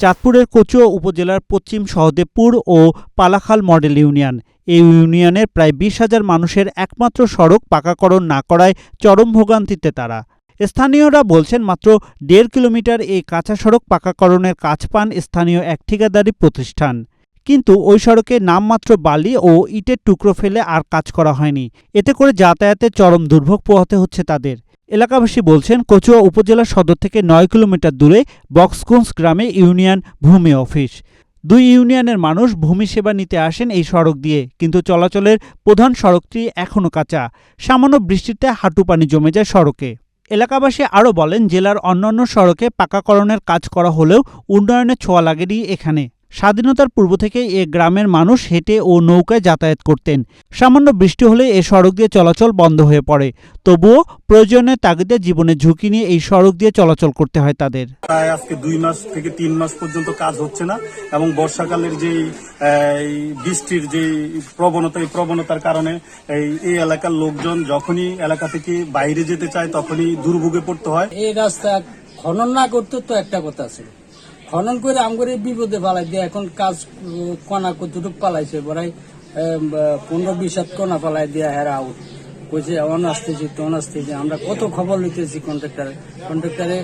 চাঁদপুরের কচুয়া উপজেলার পশ্চিম সহদেবপুর ও পালাখাল মডেল ইউনিয়ন। এই ইউনিয়নের প্রায় বিশ হাজার মানুষের একমাত্র সড়ক পাকাকরণ না করায় চরম ভোগান্তিতে তারা। স্থানীয়রা বলছেন, মাত্র দেড় কিলোমিটার এই কাঁচা সড়ক পাকাকরণের কাজ পান স্থানীয় এক ঠিকাদারি প্রতিষ্ঠান। কিন্তু ওই সড়কে নামমাত্র বালি ও ইটের টুকরো ফেলে আর কাজ করা হয়নি। এতে করে যাতায়াতে চরম দুর্ভোগ পোহাতে হচ্ছে তাদের। এলাকাবাসী বলছেন, কচুয়া উপজেলা সদর থেকে নয় কিলোমিটার দূরে বক্সগঞ্জ গ্রামে ইউনিয়ন ভূমি অফিস। দুই ইউনিয়নের মানুষ ভূমি সেবা নিতে আসেন এই সড়ক দিয়ে, কিন্তু চলাচলের প্রধান সড়কটি এখনও কাঁচা। সামান্য বৃষ্টিতে হাঁটু পানি জমে যায় সড়কে। এলাকাবাসী আরও বলেন, জেলার অন্যান্য সড়কে পাকাকরণের কাজ করা হলেও উন্নয়নের ছোঁয়া লাগেনি এখানে। স্বাধীনতার পূর্ব থেকে এ গ্রামের মানুষ হেঁটে ও নৌকায় যাতায়াত করতেন। সামান্য বৃষ্টি হলে এ সড়ক দিয়ে চলাচল বন্ধ হয়ে পড়ে। তবুও প্রয়োজনের তাগিদে জীবনের ঝুঁকি নিয়ে এই সড়ক দিয়ে চলাচল করতে হয় তাদের। প্রায় আজকে দুই মাস থেকে তিন মাস পর্যন্ত কাজ হচ্ছে না এবং বর্ষাকালের যে বৃষ্টির যে প্রবণতা এই প্রবণতার কারণে এই এই এলাকার লোকজন যখনই এলাকা থেকে বাইরে যেতে চায় তখনই দুর্ভোগে পড়তে হয়। এই রাস্তা খনন না করতে তো একটা কথা ছিল খনন করে আমগরে বিপদে পালাই দিয়ে। এখন কাজ কণা কতটুকু পালাইছে, বড়াই পনেরো বিশ হাত কণা পালাই দিয়া হেরা আউট। কইছে অন আসতেছি টন আসতেছি আমরা কত খবর লিখতেছি কন্ট্রাক্টারে। কন্ট্রাক্টারে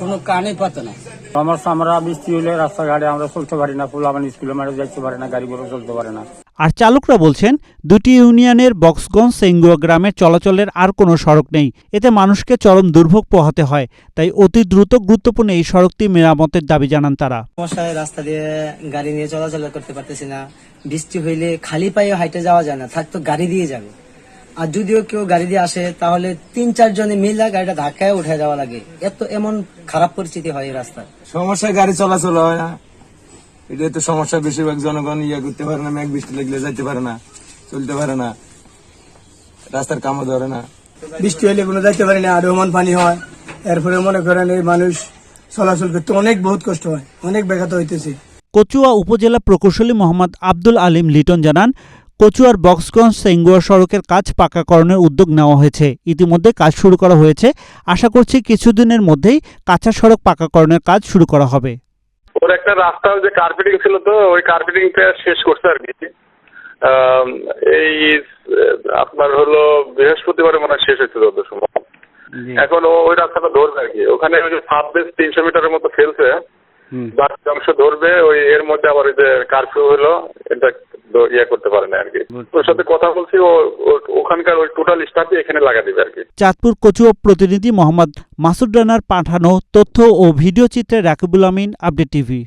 কোনো কানে পাতে না। আমার আমরা বৃষ্টি হলে রাস্তাঘাটে আমরা চলতে পারি না ফুলাবান স্কুলে মাঠে যাইতে পারে না, গাড়ি ঘোড়া চলতে পারে না। আর চালকরা বলছেন দুটি ইউনিয়নের বক্সগঞ্জ সেঙ্গুয়া গ্রামে চলাচলের আর কোনো সড়ক নেই। এতে মানুষকে চরম দুর্ভোগ পোহাতে হয়। তাই অতি দ্রুত গুরুত্বপূর্ণ এই সড়কটি মেরামতের দাবি জানান তারা। সমস্যায় রাস্তা দিয়ে গাড়ি নিয়ে চলাচল করতে পারতেছি না। বৃষ্টি হইলে খালি পায়ে হাইটে যাওয়া যায় না থাকতো গাড়ি দিয়ে যাবে। আর যদিও কেউ গাড়ি দিয়ে আসে তাহলে তিন চারজনে মিলে গাড়িটা ধাক্কায় উঠে যাওয়া লাগে। এত এমন খারাপ পরিস্থিতি হয় এই রাস্তায়। সমস্যায় গাড়ি চলাচল হয় না। এটা তো সমস্যা বেশিরভাগ জনগণ ইয়ে করতে পারে না মেঘ বৃষ্টি লাগলে যাইতে পারে না চলতে পারে না রাস্তার কামও ধরে না। বৃষ্টি হলে কোনো যাইতে পারে না আর রহমান পানি হয়। এরপরে মনে করেন এই মানুষ চলাচল করতে অনেক বহুত কষ্ট হয় অনেক ব্যাঘাত হইতেছে। কচুয়া উপজেলা প্রকৌশলী মোহাম্মদ আব্দুল আলিম লিটন জানান কচুয়ার বক্সগঞ্জ সেঙ্গুয়া সড়কের কাজ পাকাকরণের উদ্যোগ নেওয়া হয়েছে। ইতিমধ্যে কাজ শুরু করা হয়েছে। আশা করছি কিছুদিনের মধ্যেই কাঁচা সড়ক পাকাকরণের কাজ শুরু করা হবে। ওর একটা রাস্তা যে কার্পেটিং ছিল তো ওই কার্পেটিংটা শেষ করছে আর কি। এই আপনার হলো বৃহস্পতিবারে মনে হয় শেষ হয়েছে যত সময় এখন ওই রাস্তাটা ধরবে আর কি। ওখানে ওই যে সাত বেশ তিনশো মিটারের মতো ফেলছে। বাকি অংশ ধরবে ওই এর মধ্যে আবার ওই যে কারফিউ হলো এটা ইয়ে করতে পারে না আরকি ওর সাথে কথা বলছি ও ও- ওখানকার ওই টোটাল স্টাফই এখানে লাগা দিবে আরকি চাঁদপুর কচুয়া প্রতিনিধি মোহাম্মদ মাসুদ রানার পাঠানো তথ্য ও ভিডিও চিত্রে রাকিবুল আমিন আপডেট টিভি।